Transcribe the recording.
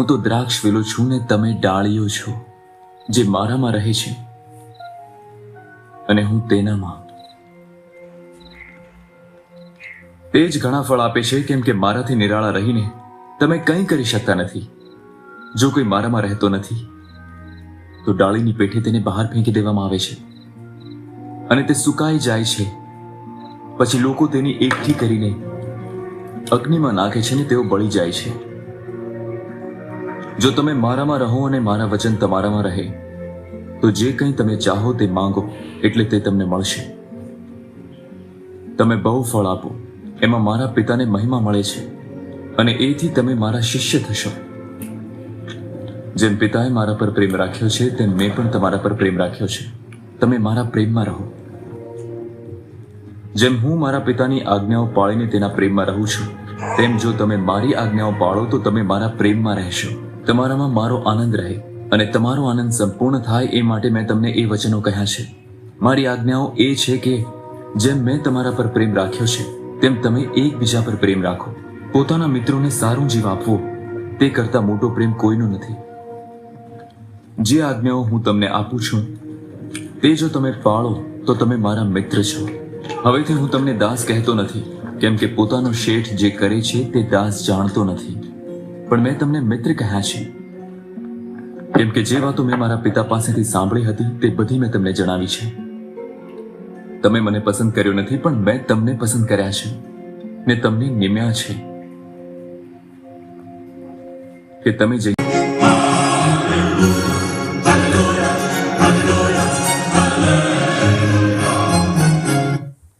હું તો દ્રાક્ષ વેલો છું ને તમે ડાળીઓ છો, જે મારામાં રહે છે. અને હું તેનામાં. તે જ ઘણા ફળ આપે છે કેમ કે મારાથી નિરાળા રહીને તમે કંઈ કરી શકતા નથી. જો કોઈ મારામાં રહેતો નથી, તો ડાળીની પેઠે તેને બહાર ફેંકી દેવામાં આવે છે. અને તે સુકાઈ જાય છે. પછી લોકો તેની એકઠી કરીને અગ્નિમાં નાખે છે ને તેઓ બળી જાય છે. જો તમે મારામાં રહો અને મારા વચન તમારામાં રહે, તો જે કંઈ તમે ચાહો તે માંગો, એટલે તે તમને મળશે. તમે બહુ ફળ આપો, એમાં મારા પિતાને મહિમા મળે છે, અને એથી તમે મારા શિષ્ય થશો. જેમ પિતાએ મારા પર પ્રેમ રાખ્યો છે, તેમ મેં પણ તમારા પર પ્રેમ રાખ્યો છે. તમે મારા પ્રેમમાં રહો. જેમ હું મારા પિતાની આજ્ઞાઓ પાળીને તેના પ્રેમમાં રહું છું, તેમ જો તમે મારી આજ્ઞાઓ પાળો, તો તમે મારા પ્રેમમાં રહેશો. તમારામાં મારો આનંદ રહે અને તમારો આનંદ સંપૂર્ણ થાય એ માટે મેં તમને એ વચનો કહ્યા છે. મારી આજ્ઞાઓ એ છે કે જેમ મેં તમારા પર પ્રેમ રાખ્યો છે, તેમ તમે એકબીજા પર પ્રેમ રાખો. પોતાના મિત્રોને સારું જીવ આપવું, તે કરતા મોટો પ્રેમ કોઈનો નથી. જે આજ્ઞાઓ હું તમને આપું છું, તે જો તમે પાળો તો તમે મારા મિત્ર છો. હવેથી હું તમને દાસ કહેતો નથી, કેમ કે પોતાનો શેઠ જે કરે છે, તે દાસ જાણતો નથી. પણ મેં તમને મિત્ર કહ્યા છે. કેમ કે જે વાતો મેં મારા પિતા પાસેથી સાંભળી હતી તે બધી મેં તમને જણાવી છે. તમે મને પસંદ કર્યો નથી, પણ મેં તમને પસંદ કર્યા છે ને તમને નિમ્યા છે. કે તમે જઈ